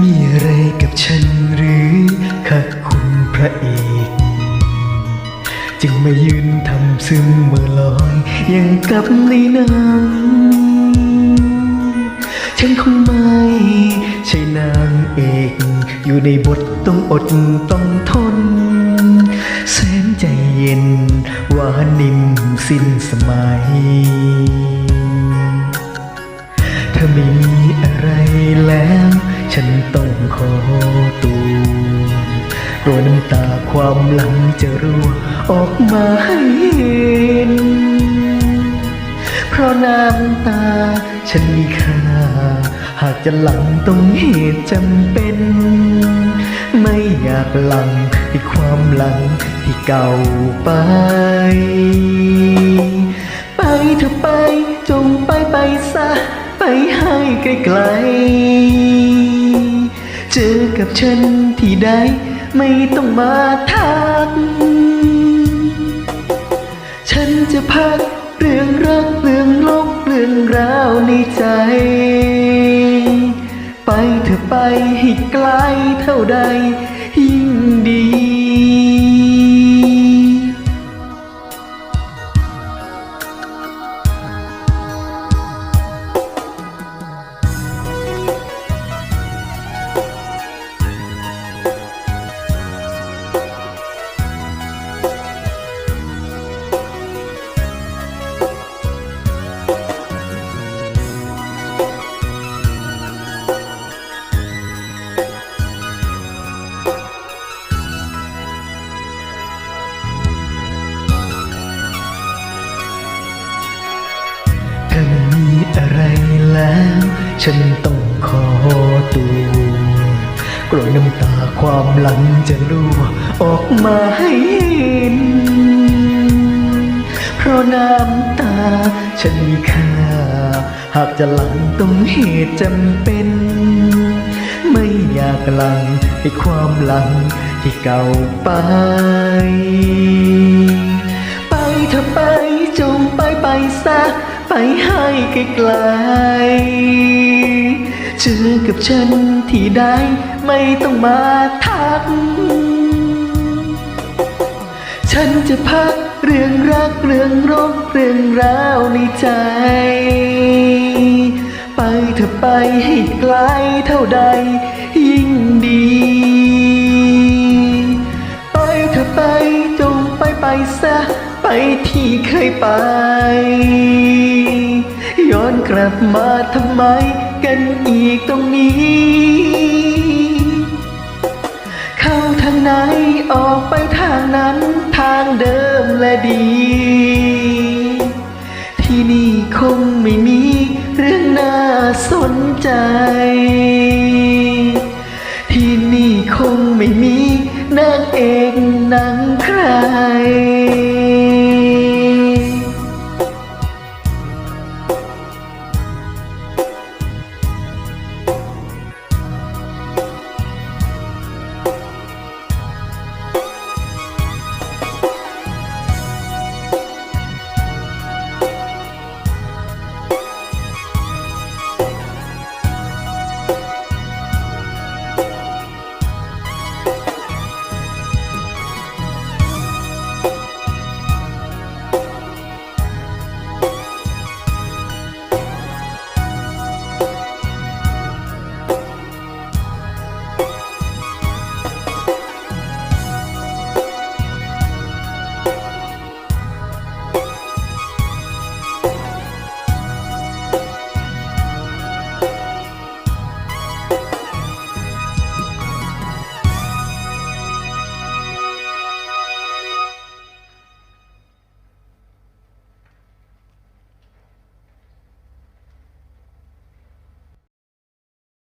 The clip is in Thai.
มีอะไรกับฉันหรือค่ะคุณพระเอก จึงไมายืนทำซึมเมื่อลอยอย่างกับในหนังฉันคงไม่ใช่นางเอก อยู่ในบทต้องอดต้องทน แสนใจเย็นหวานนิ่มสิ้นสมัย ความหลังจะรั่วออกมาให้เห็นเพราะน้ำตาฉันมีค่า หากจะหลังต้องเหตุจำเป็น ไม่อยากหลังให้ความหลังที่เก่าไป ไปเถอะไปจงไปไปซะ ไปให้ไกลๆเจอกับฉันที่ใด ไม่ต้องมาทัก ฉันจะพักเรื่องรักเรื่องโลกเรื่องราวในใจ ไปเถอะไปให้ไกลเท่าใด แล้ว ฉันต้องขอตัวกลัวน้ำตาความหลังจะรั่วออกมาให้เห็น เพราะน้ำตาฉันมีค่า หากจะหลังต้องเหตุจำเป็น ไม่อยากหลังให้ความหลังที่เก่าไป ไปเถอไปจงไปไปซะ ไปให้ไกลๆเจอกับฉันที่ใดไม่ต้องมาทัก ฉันจะพักเรื่องรักเรื่องรบเรื่องราวในใจ ไปเถอไปให้ไกลเท่าใดยิ่งดี ไปเถอไปจงไปไปซะ ที่เคยไป ย้อนกลับมาทำไมกันอีกตรงนี้ เข้าทางไหนออกไปทางนั้นทางเดิมและดี ที่นี่คงไม่มีเรื่องน่าสนใจ ที่นี่คงไม่มีนางเอกหนังใคร